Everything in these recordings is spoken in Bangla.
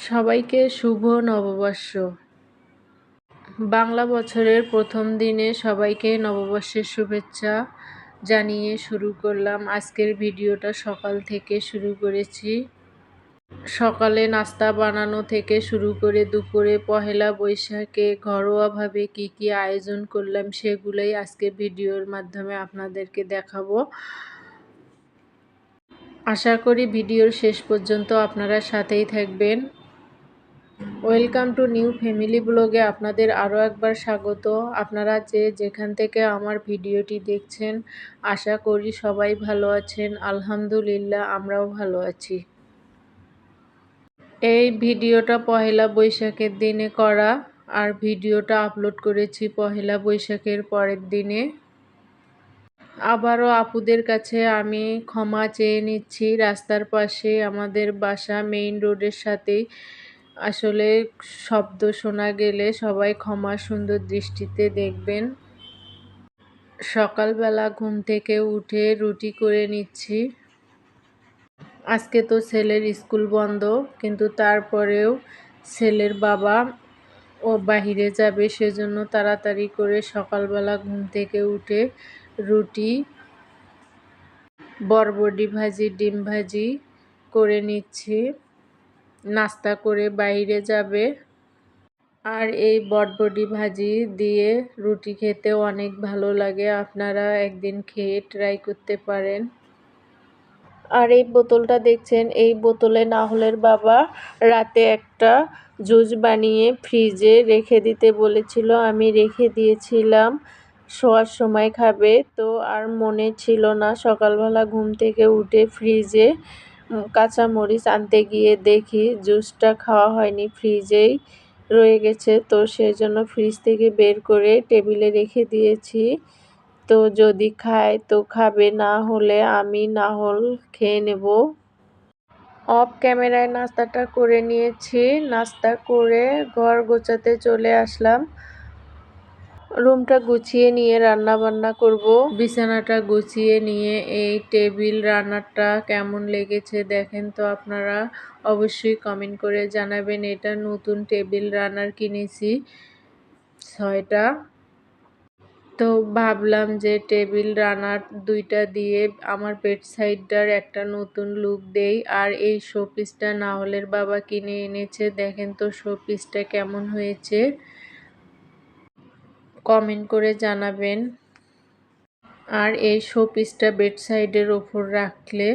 সবাইকে শুভ নববর্ষ। বাংলা বছরের প্রথম দিনে সবাইকে নববর্ষের শুভেচ্ছা জানিয়ে শুরু করলাম আজকের ভিডিওটা সকাল থেকে শুরু করেছি। সকালে নাস্তা বানানো থেকে শুরু করে দুপুরে পহেলা বৈশাখে ঘরোয়াভাবে কি কি আয়োজন করলাম সেগুলোই আজকে ভিডিওর মাধ্যমে আপনাদেরকে দেখাবো। আশা করি ভিডিওর শেষ পর্যন্ত আপনারা সাথেই থাকবেন। ওয়েলকাম টু নিউ ফ্যামিলি ব্লগে আপনাদের আরও একবার স্বাগত। আপনারা যে যেখান থেকে আমার ভিডিওটি দেখছেন, আশা করি সবাই ভালো আছেন। আলহামদুলিল্লাহ, আমরাও ভালো আছি। এই ভিডিওটা পহেলা বৈশাখের দিনে করা, আর ভিডিওটা আপলোড করেছি পহেলা বৈশাখের পরের দিনে। আবারও আপুদের কাছে আমি ক্ষমা চেয়ে নিচ্ছি। রাস্তার পাশে আমাদের বাসা মেইন রোডের সাথেই আসলে শব্দ শোনা গেলে সবাই ক্ষমা সুন্দর দৃষ্টিতে দেখবেন। সকালবেলা ঘুম থেকে উঠে রুটি করে নিচ্ছি। আজকে তো ছেলের স্কুল বন্ধ, কিন্তু তারপরেও ছেলের বাবা ও বাহিরে যাবে সেজন্য তাড়াতাড়ি করে সকালবেলা ঘুম থেকে উঠে রুটি বরবডি ভাজি, ডিম ভাজি করে নিচ্ছি। নাস্তা করে বাইরে যাবে। আর এই বটবডি ভাজি দিয়ে রুটি খেতে অনেক ভালো লাগে। আপনারা একদিন খেয়ে ট্রাই করতে পারেন। আর এই বোতলটা দেখছেন? এই বোতলে নাহলের বাবা রাতে একটা জুস বানিয়ে ফ্রিজে রেখে দিতে বলেছিল। আমি রেখে দিয়েছিলাম। শোয়ার সময় খাবে। তো আর মনে ছিল না। সকালবেলা ঘুম থেকে উঠে ফ্রিজে কাঁচামরিচ আনতে গিয়ে দেখি জুসটা খাওয়া হয়নি, ফ্রিজেই রয়ে গেছে। তো সেই জন্য ফ্রিজ থেকে বের করে টেবিলে রেখে দিয়েছি। তো যদি খায় তো খাবে, না হলে আমি না হল খেয়ে নেব। অফ ক্যামেরায় নাস্তাটা করে নিয়েছি। নাস্তা করে ঘর গোছাতে চলে আসলাম। রুমটা গুছিয়ে নিয়ে রান্না বান্না করব। বিছানাটা গুছিয়ে নিয়ে এই টেবিল রান্নাটা কেমন লেগেছে দেখেন তো আপনারা। অবশ্যই কমেন্ট করে জানাবেন, এটা নতুন টেবিল রান্নার কিনেছি ছয়টা। তো ভাবলাম যে টেবিল রানার দুইটা দিয়ে আমার বেড সাইডটার একটা নতুন লুক দেই, আর এই শোপিসটা নাহলের বাবা কিনে এনেছে। দেখেন তো শোপিসটা কেমন হয়েছে। কমেন্ট করে জানাবেন। আর এই শোপিসটা বেড সাইডের ওপর রাখলে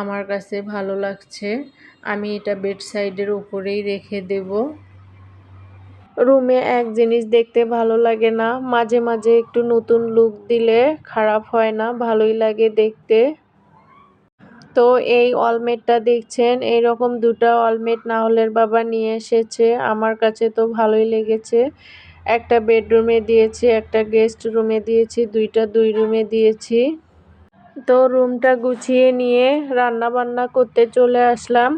আমার কাছে ভালো লাগছে। আমি এটা বেড সাইডের ওপরেই রেখে দেব। রুমে এক জিনিস দেখতে ভালো লাগে না। মাঝে মাঝে একটু নতুন লুক দিলে খারাপ হয় না, ভালোই লাগে দেখতে। তো এই অলমেটটা দেখছেন, এইরকম দুটো অলমেট নাহলের বাবা নিয়ে এসেছে। আমার কাছে তো ভালোই লেগেছে। একটা বেডরুমে দিয়েছি, একটা গেস্ট রুমে দিয়েছি, দুইটা দুই রুমে দিয়েছি। তো রুমটা গুছিয়ে নিয়ে রান্না বান্না করতে চলে আসলাম।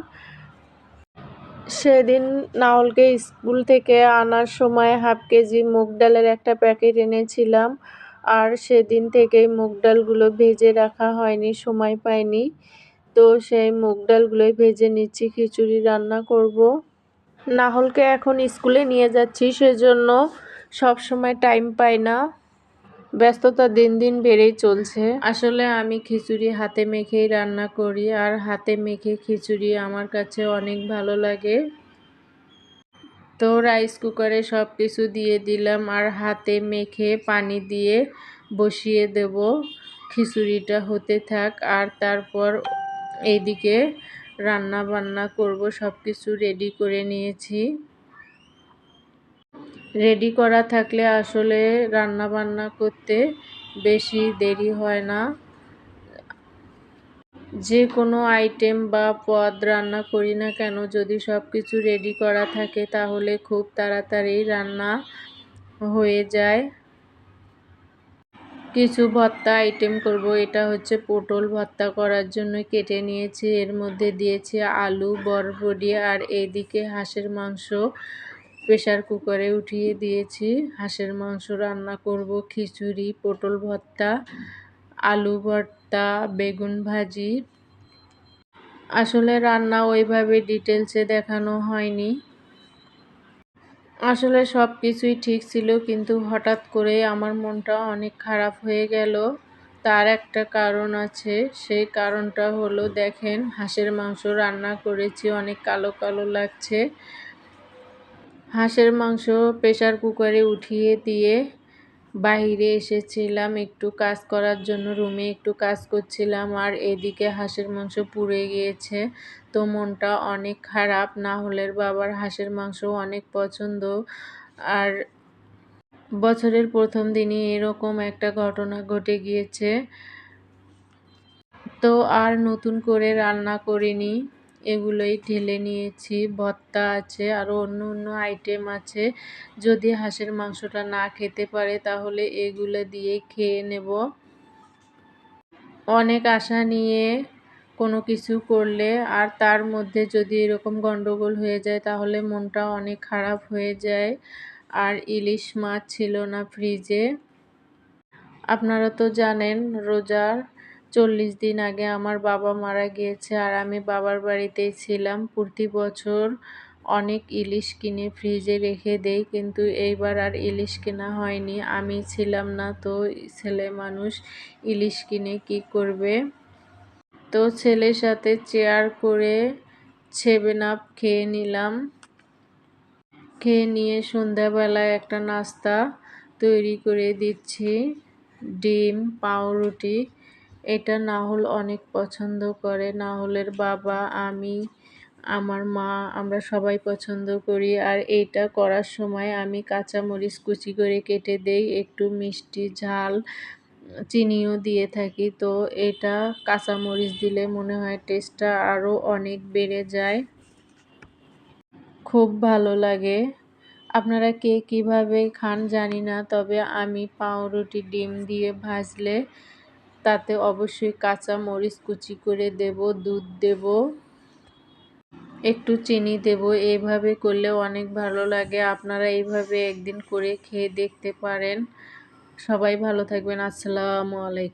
সেদিন নাওলকে স্কুল থেকে আনার সময় হাফ কেজি মুগ ডালের একটা প্যাকেট এনেছিলাম আর সেদিন থেকেই মুগ ডালগুলো ভেজে রাখা হয়নি, সময় পাইনি। তো সেই মুগ ডালগুলোই ভেজে নিচ্ছি, খিচুড়ি রান্না করব। নাহলকে এখন স্কুলে নিয়ে যাচ্ছি, সেজন্য সব সময় টাইম পাই না। ব্যস্ততা দিন দিন বেড়েই চলছে। আসলে আমি খিচুড়ি হাতে মেখেই রান্না করি, আর হাতে মেখে খিচুড়ি আমার কাছে অনেক ভালো লাগে। তো রাইস কুকারে সব কিছু দিয়ে দিলাম, আর হাতে মেখে পানি দিয়ে বসিয়ে দেব। খিচুড়িটা হতে থাক, আর তারপর এইদিকে রান্না বান্না করব সব কিছু রেডি করে নিয়েছি। রেডি করা থাকলে আসলে রান্না বান্না করতে বেশি দেরি হয় না। যে কোনো আইটেম বা পদ রান্না করি না কেন, যদি সব কিছু রেডি করা থাকে তাহলে খুব তাড়াতাড়ি রান্না হয়ে যায়। কিছু ভর্তা আইটেম করব। এটা হচ্ছে পটল ভর্তা করার জন্য কেটে নিয়েছি। এর মধ্যে দিয়েছি আলু বরবডি আর এইদিকে হাঁসের মাংস প্রেশার কুকারে উঠিয়ে দিয়েছি। হাঁসের মাংস রান্না করব খিচুড়ি, পটল ভর্তা আলু ভর্তা, বেগুন ভাজি। আসলে রান্না ওইভাবে ডিটেলসে দেখানো হয়নি। আসলে সব কিছুই ঠিক ছিল, কিন্তু হঠাৎ করে আমার মনটা অনেক খারাপ হয়ে গেল। তার একটা কারণ আছে, সেই কারণটা হলো, দেখেন, হাঁসের মাংস রান্না করেছি, অনেক কালো কালো লাগছে। হাঁসের মাংস প্রেশার কুকারে উঠিয়ে দিয়ে বাইরে এসেছিলাম, একটু কাজ করার জন্য, রুমে একটু কাজ করছিলাম, আর এদিকে হাঁসের মাংস পুড়ে গিয়েছে। তো মনটা অনেক খারাপ, না হলের বাবার হাঁসের মাংস অনেক পছন্দ। আর বছরের প্রথম দিনই এরকম একটা ঘটনা ঘটে গিয়েছে। তো আর নতুন করে রান্না করিনি। এগুলোই ঢেলে নিয়েছি। ভর্তা আছে আরও অন্য অন্য আইটেম আছে। যদি হাঁসের মাংসটা না খেতে পারে, তাহলে এগুলো দিয়েই খেয়ে নেব। অনেক আশা নিয়ে কোনো কিছু করলে, আর তার মধ্যে যদি এরকম গন্ডগোল হয়ে যায়, তাহলে মনটা অনেক খারাপ হয়ে যায়। আর ইলিশ মাছ ছিল না ফ্রিজে আপনারা তো জানেন, রোজার চল্লিশ দিন আগে আমার বাবা মারা গিয়েছে আর আমি বাবার বাড়িতেই ছিলাম। প্রতি বছর অনেক ইলিশ কিনে ফ্রিজে রেখে দেই, কিন্তু এইবার আর ইলিশ কেনা হয়নি। আমি ছিলাম না তো, ছেলে মানুষ ইলিশ কিনে কি করবে? তো ছেলের সাথে চেয়ার করে সেভেন আপ খেয়ে নিলাম। খেয়ে নিয়ে সন্ধ্যাবেলায় একটা নাস্তা তৈরি করে দিচ্ছি। ডিম, পাউরুটি এটা নাহল অনেক পছন্দ করে নাহলের বাবা, আমি, আমার মা, আমরা সবাই পছন্দ করি। আর এইটা করার সময় আমি কাঁচামরিচ কুচি করে কেটে দেই, একটু মিষ্টি ঝাল চিনিও দিয়ে থাকি। তো এটা কাঁচামরিচ দিলে মনে হয় টেস্টটা আরও অনেক বেড়ে যায়। খুব ভালো লাগে। আপনারা কে কীভাবে খান জানি না, তবে আমি পাউরুটি ডিম দিয়ে ভাজলে তাতে অবশ্যই কাঁচা মরিচ কুচি করে দেব, দুধ দেব, একটু চিনি দেব। এইভাবে করলে অনেক ভালো লাগে। আপনারা এইভাবে একদিন করে খেয়ে দেখতে পারেন। সবাই ভালো থাকবেন। আসসালামু আলাইকুম।